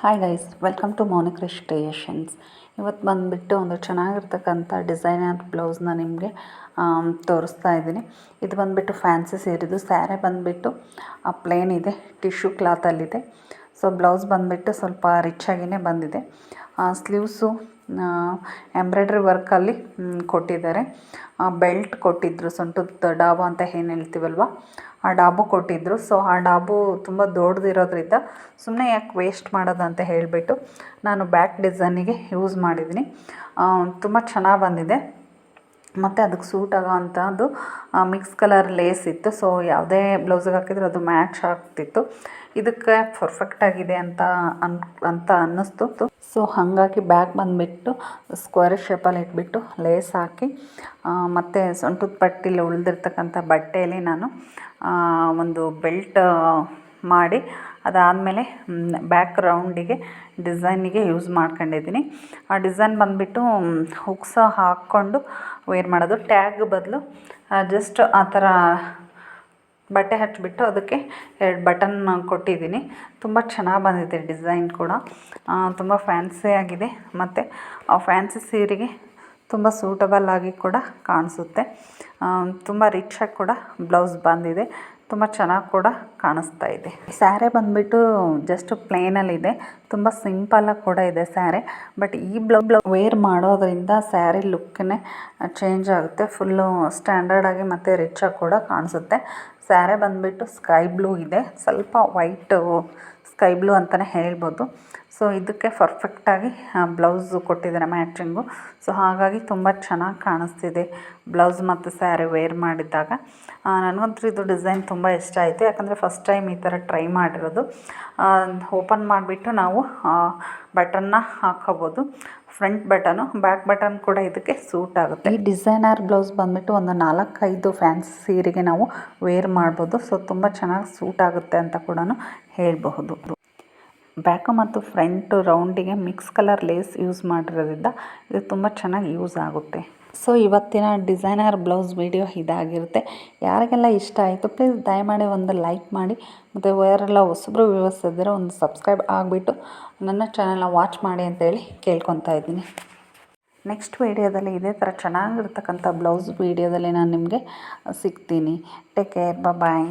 Hi guys welcome to Mounik creations ಇವತ್ತು ಬಂದುಬಿಟ್ಟು ಒಂದು ಚೆನ್ನಾಗಿರ್ತಕ್ಕಂಥ ಡಿಸೈನರ್ ಬ್ಲೌಸ್ನ ನಿಮಗೆ ತೋರಿಸ್ತಾ ಇದ್ದೀನಿ. ಇದು ಬಂದುಬಿಟ್ಟು ಫ್ಯಾನ್ಸಿ ಸೀರಿದು ಸ್ಯಾರೆ ಬಂದುಬಿಟ್ಟು ಪ್ಲೇನ್ ಇದೆ ಟಿಶ್ಯೂ ಕ್ಲಾತಲ್ಲಿದೆ ಸೊ ಬ್ಲೌಸ್ ಬಂದುಬಿಟ್ಟು ಸ್ವಲ್ಪ ರಿಚ್ ಆಗಿಯೇ ಬಂದಿದೆ. ಸ್ಲೀವ್ಸು ಎಂಬ್ರಾಯ್ಡ್ರಿ ವರ್ಕಲ್ಲಿ ಕೊಟ್ಟಿದ್ದಾರೆ. ಬೆಲ್ಟ್ ಕೊಟ್ಟಿದ್ದರು ಸೊಂಟದ ಡಾಬು ಅಂತ ಏನು ಹೇಳ್ತೀವಲ್ವ? ಆ ಡಾಬು ಕೊಟ್ಟಿದ್ದರು ಸೊ ಆ ಡಾಬು ತುಂಬ ದೊಡ್ಡದಿರೋದ್ರಿಂದ ಸುಮ್ಮನೆ ಯಾಕೆ ವೇಸ್ಟ್ ಮಾಡೋದಂತ ಹೇಳಿಬಿಟ್ಟು ನಾನು ಬ್ಯಾಕ್ ಡಿಸೈನಿಗೆ ಯೂಸ್ ಮಾಡಿದ್ದೀನಿ. ತುಂಬ ಚೆನ್ನಾಗಿ ಬಂದಿದೆ. ಮತ್ತು ಅದಕ್ಕೆ ಸೂಟ್ ಆಗೋ ಅಂಥದ್ದು ಮಿಕ್ಸ್ ಕಲರ್ ಲೇಸ್ ಇತ್ತು. ಸೊ ಯಾವುದೇ ಬ್ಲೌಸಿಗೆ ಹಾಕಿದ್ರು ಅದು ಮ್ಯಾಚ್ ಆಗ್ತಿತ್ತು. ಇದಕ್ಕೆ ಪರ್ಫೆಕ್ಟಾಗಿದೆ ಅಂತ ಅನ್, ಅಂತ ಅನ್ನಿಸ್ತು. ಸೊ ಹಾಗಾಗಿ ಬ್ಯಾಗ್ ಬಂದುಬಿಟ್ಟು ಸ್ಕ್ವೇರ್ ಶೇಪಲ್ಲಿ ಇಟ್ಬಿಟ್ಟು ಲೇಸ್ ಹಾಕಿ ಮತ್ತು ಸೊಂಟದ ಪಟ್ಟಿಲಿ ಉಳಿದಿರ್ತಕ್ಕಂಥ ಬಟ್ಟೆಯಲ್ಲಿ ನಾನು ಒಂದು ಬೆಲ್ಟ್ ಮಾಡಿ ಅದಾದಮೇಲೆ ಬ್ಯಾಕ್ ರೌಂಡಿಗೆ ಡಿಸೈನಿಗೆ ಯೂಸ್ ಮಾಡ್ಕೊಂಡಿದ್ದೀನಿ. ಆ ಡಿಸೈನ್ ಬಂದುಬಿಟ್ಟು ಹುಕ್ಸ ಹಾಕ್ಕೊಂಡು ವೇರ್ ಮಾಡೋದು. ಟ್ಯಾಗ್ ಬದಲು ಜಸ್ಟ್ ಆ ಥರ ಬಟ್ಟೆ ಹಚ್ಚಿಬಿಟ್ಟು ಅದಕ್ಕೆ ಎರಡು ಬಟನ್ ಕೊಟ್ಟಿದ್ದೀನಿ. ತುಂಬ ಚೆನ್ನಾಗಿ ಬಂದಿದೆ ಡಿಸೈನ್ ಕೂಡ. ತುಂಬ ಫ್ಯಾನ್ಸಿ ಆಗಿದೆ. ಮತ್ತು ಆ ಫ್ಯಾನ್ಸಿ ಸೀರೆಗೆ ತುಂಬ ಸೂಟಬಲ್ ಆಗಿ ಕೂಡ ಕಾಣಿಸುತ್ತೆ. ತುಂಬ ಆಗಿ ಕೂಡ ಬ್ಲೌಸ್ ಬಂದಿದೆ. ತುಂಬ ಚೆನ್ನಾಗಿ ಕೂಡ ಕಾಣಿಸ್ತಾ ಇದೆ. ಸ್ಯಾರೆ ಬಂದುಬಿಟ್ಟು ಜಸ್ಟ್ ಪ್ಲೇನಲ್ಲಿದೆ ತುಂಬ ಸಿಂಪಲಾಗಿ ಕೂಡ ಇದೆ ಸ್ಯಾರೆ. ಬಟ್ ಈ ಬ್ಲೌ ಬ್ಲೌ ವೇರ್ ಮಾಡೋದ್ರಿಂದ ಸ್ಯಾರಿ ಲುಕ್ಕೇ ಚೇಂಜ್ ಆಗುತ್ತೆ. ಫುಲ್ಲು ಸ್ಟ್ಯಾಂಡರ್ಡಾಗಿ ಮತ್ತು ರಿಚಾಗಿ ಕೂಡ ಕಾಣಿಸುತ್ತೆ. ಸ್ಯಾರೆ ಬಂದುಬಿಟ್ಟು ಸ್ಕೈ ಬ್ಲೂ ಇದೆ. ಸ್ವಲ್ಪ ವೈಟು ಸ್ಕೈ ಬ್ಲೂ ಅಂತಲೇ ಹೇಳ್ಬೋದು. ಸೊ ಇದಕ್ಕೆ ಪರ್ಫೆಕ್ಟಾಗಿ ಬ್ಲೌಸು ಕೊಟ್ಟಿದ್ದಾರೆ ಮ್ಯಾಚಿಂಗು ಸೊ ಹಾಗಾಗಿ ತುಂಬ ಚೆನ್ನಾಗಿ ಕಾಣಿಸ್ತಿದೆ ಬ್ಲೌಸ್ ಮತ್ತು ಸ್ಯಾರಿ ವೇರ್ ಮಾಡಿದಾಗ ನನಗಂತೂ ಇದು ಡಿಸೈನ್ ತುಂಬ ಇಷ್ಟ ಆಯಿತು. ಯಾಕಂದರೆ ಫಸ್ಟ್ ಟೈಮ್ ಈ ಥರ ಟ್ರೈ ಮಾಡಿರೋದು. ಓಪನ್ ಮಾಡಿಬಿಟ್ಟು ನಾವು ಬಟನ್ನ ಹಾಕೋಬೋದು ಫ್ರಂಟ್ ಬಟನು, ಬ್ಯಾಕ್ ಬಟನ್ ಕೂಡ ಇದಕ್ಕೆ ಸೂಟ್ ಆಗುತ್ತೆ. ಈ ಡಿಸೈನರ್ ಬ್ಲೌಸ್ ಬಂದ್ಬಿಟ್ಟು ಒಂದು ನಾಲ್ಕೈದು ಫ್ಯಾನ್ಸಿ ಸೀರೆಗೆ ನಾವು ವೇರ್ ಮಾಡ್ಬೋದು. ಸೊ, ತುಂಬ ಚೆನ್ನಾಗಿ ಸೂಟ್ ಆಗುತ್ತೆ ಅಂತ ಕೂಡ ಹೇಳಬಹುದು. ಬ್ಯಾಕು ಮತ್ತು ಫ್ರಂಟ್ ರೌಂಡಿಗೆ ಮಿಕ್ಸ್ ಕಲರ್ ಲೇಸ್ ಯೂಸ್ ಮಾಡಿರೋದ್ರಿಂದ ಇದು ತುಂಬ ಚೆನ್ನಾಗಿ ಯೂಸ್ ಆಗುತ್ತೆ. ಸೊ, ಇವತ್ತಿನ ಡಿಸೈನರ್ ಬ್ಲೌಸ್ ವಿಡಿಯೋ ಇದಾಗಿರುತ್ತೆ. ಯಾರಿಗೆಲ್ಲ ಇಷ್ಟ ಆಯಿತು, ಪ್ಲೀಸ್ ದಯಮಾಡಿ ಒಂದು ಲೈಕ್ ಮಾಡಿ. ಮತ್ತು ಯಾರೆಲ್ಲ ಹೊಸಬ್ರು ವ್ಯೂವರ್ಸ್ ಇದ್ದರೆ ಒಂದು ಸಬ್ಸ್ಕ್ರೈಬ್ ಆಗಿಬಿಟ್ಟು ನನ್ನ ಚಾನಲ್ನ ವಾಚ್ ಮಾಡಿ ಅಂತೇಳಿ ಕೇಳ್ಕೊತಾ ಇದ್ದೀನಿ. ನೆಕ್ಸ್ಟ್ ವೀಡಿಯೋದಲ್ಲಿ ಇದೇ ಥರ ಚೆನ್ನಾಗಿರ್ತಕ್ಕಂಥ ಬ್ಲೌಸ್ ವೀಡಿಯೋದಲ್ಲಿ ನಾನು ನಿಮಗೆ ಸಿಗ್ತೀನಿ. Take care bye